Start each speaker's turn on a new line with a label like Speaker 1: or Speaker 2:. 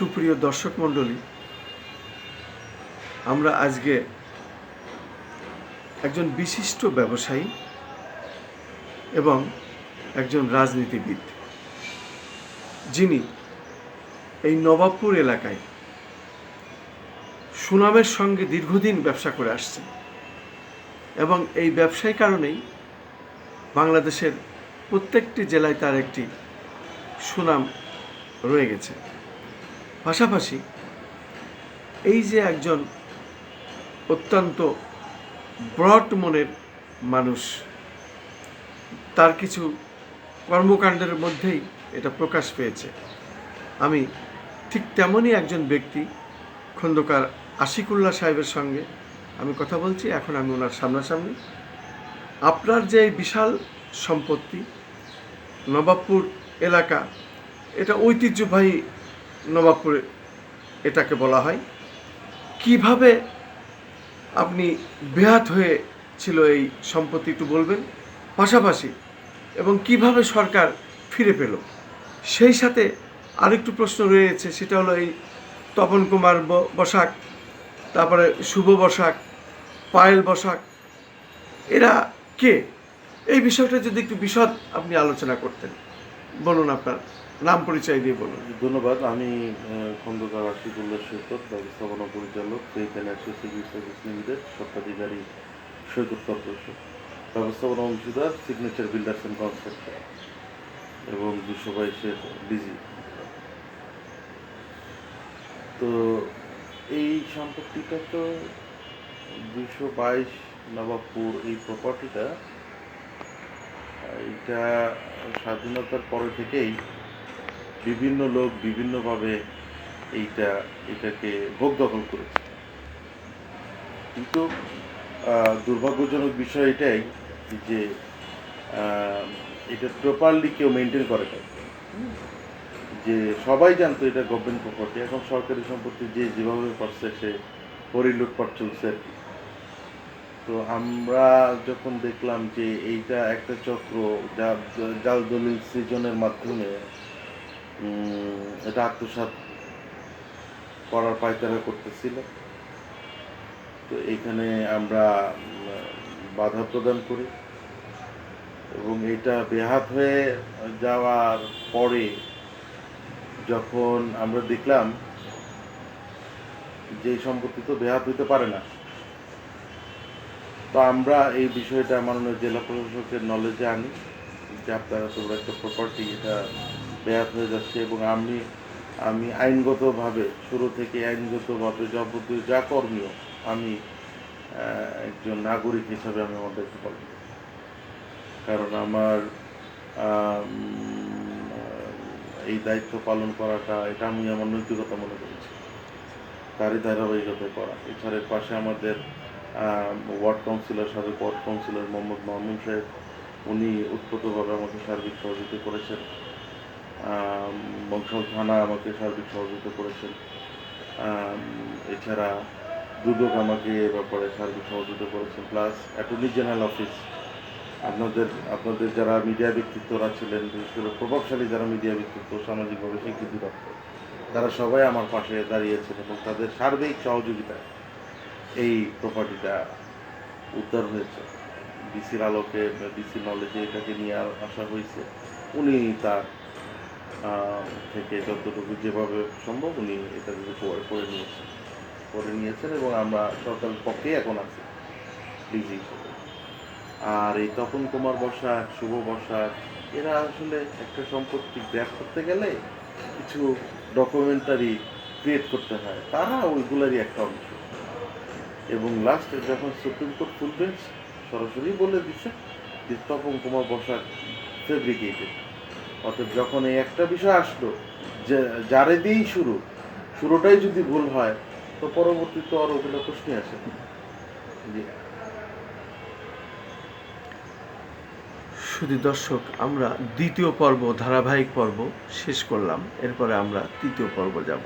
Speaker 1: সুপ্রিয় দর্শক মণ্ডলী, আমরা আজকে একজন বিশিষ্ট ব্যবসায়ী এবং একজন রাজনীতিবিদ, যিনি এই নবাবপুর এলাকায় সুনামের সঙ্গে দীর্ঘদিন ব্যবসা করে আসছেন এবং এই ব্যবসায় কারণেই বাংলাদেশের প্রত্যেকটি জেলায় তার একটি সুনাম রয়ে গেছে। পাশাপাশি এই যে একজন অত্যন্ত ব্রড মনের মানুষ, তার কিছু কর্মকাণ্ডের মধ্যেই এটা প্রকাশ পেয়েছে। আমি ঠিক তেমনই একজন ব্যক্তি, খন্দকার আশিকুল্লাহ সাহেবের সঙ্গে আমি কথা বলছি, এখন আমি ওনার সামনাসামনি। আপনার যে বিশাল সম্পত্তি, নবাবপুর এলাকা, এটা ঐতিহ্যবাহী নবাবপুর এটাকে বলা হয়। কীভাবে আপনি বেহাত হয়ে ছিল এই সম্পত্তি একটু বলবেন? পাশাপাশি এবং কীভাবে সরকার ফিরে পেল? সেই সাথে আরেকটু প্রশ্ন রয়েছে, সেটা হলো এই তপন কুমার বসাক, তারপরে শুভ বসাক, পায়েল বসাক, এরা কে? এই বিষয়টা যদি একটু বিশদ আপনি আলোচনা করতেন। বলুন আপনার, নাম পরিচয় দিয়ে বলুন।
Speaker 2: ধন্যবাদ, আমি খন্দকার আশিকুল্লাহ সৈকত, ব্যবস্থাপনা পরিচালক সেইখানে আছে সিভিল সার্ভিস লিমিটেড স্বত্বাধিকারী সৈকত কর্পোরেশন। ব্যবস্থাপনা অংশীদার সিগনেচার বিল্ডার্স অ্যান্ড কনস্ট্রাক্টর এবং দুশো বাইশের ডিজি তো এই সম্পত্তিটা তো দুশো বাইশ নবাবপুর এই প্রপার্টিটা এটা স্বাধীনতার পরে থেকেই বিভিন্ন লোক বিভিন্নভাবে এইটা, এটাকে ভোগ দখল করেছে। কিন্তু দুর্ভাগ্যজনক বিষয় এটাই যে এটা প্রপারলি কেউ মেনটেন করে না যে সবাই জানতো এটা গভর্নমেন্ট প্রপার্টি এখন সরকারি সম্পত্তি যে যেভাবে পারছে সে পরিলুটপাট চলছে আর কি। তো আমরা যখন দেখলাম যে এইটা একটা চক্র যা জাল দলিল সৃজনের মাধ্যমে এটা আত্মসাৎ করার পায়তারা করতেছিল। তো এখানে আমরা বাধা প্রদান করি এবং এটা বেহাত হয়ে যাওয়ার পরে যখন আমরা দেখলাম যে সম্পত্তি তো বেহাত হইতে পারে না তো আমরা এই বিষয়টা মাননীয় জেলা প্রশাসকের নলেজে আনি যে আপনারা তোমরা একটা প্রপার্টি এটা বেয়াত হয়ে যাচ্ছে এবং আমি আমি আইনগতভাবে, শুরু থেকে আইনগতভাবে যাবতীয় যা কর্মীয় আমি একজন নাগরিক হিসাবে আমি আমার দায়িত্ব পালন কারণ আমার এই দায়িত্ব পালন করাটা, এটা আমি আমার নৈতিকতা মনে করেছি। তারই ধারাবাহিকতায় করা। এছাড়া পাশে আমাদের ওয়ার্ড কাউন্সিলর সাবেক ওয়ার্ড কাউন্সিলর মোহাম্মদ মাহমুদ সাহেব, উনি উৎপতভাবে আমাকে সার্বিক সহযোগিতা করেছেন। বংশাল থানা আমাকে সার্বিক সহযোগিতা করেছেন। এছাড়া দুদক আমাকে এ ব্যাপারে সার্বিক সহযোগিতা করেছেন। প্লাস অ্যাটর্নি জেনারেল অফিস, আপনাদের আপনাদের যারা মিডিয়া ব্যক্তিত্বরা ছিলেন, বিশেষ করে প্রভাবশালী যারা মিডিয়া ব্যক্তিত্ব, সামাজিকভাবে স্বীকৃতি প্রাপ্ত তারা সবাই আমার পাশে দাঁড়িয়েছেন এবং তাদের সার্বিক সহযোগিতায় এই প্রপার্টিটা উদ্ধার হয়েছে। ডিসির আলোকে ডিসির নলেজে এটাকে নিয়ে আসা হয়েছে, উনি তার থেকে যতটুকু যেভাবে সম্ভব উনি এটা করে করে নিয়েছেন। করে নিয়েছেন এবং আমরা সরকারের পক্ষেই এখন আছি ডিজি হিসেবে। আর এই তপন কুমার বসাক শুভ বসাক এরা আসলে একটা সম্পত্তি গ্র্যাপ করতে গেলে কিছু ডকুমেন্টারি ক্রিয়েট করতে হয়। তারা ওইগুলারই একটা অংশ। এবং লাস্টে যখন সুপ্রিম কোর্ট ফুল বেঞ্চ সরাসরি বলে দিচ্ছে যে তপন কুমার বসাক ফেব্রিকেটেড অর্থাৎ যখন এই একটা বিষয় আসলো, যে যারে দিয়েই শুরু, শুরুটাই যদি ভুল হয়, তো পরবর্তীতে আর ওগুলো প্রশ্নই আসে।
Speaker 1: শুধু দর্শক, আমরা দ্বিতীয় পর্ব, ধারাবাহিক পর্ব শেষ করলাম। এরপরে আমরা তৃতীয় পর্ব যাব।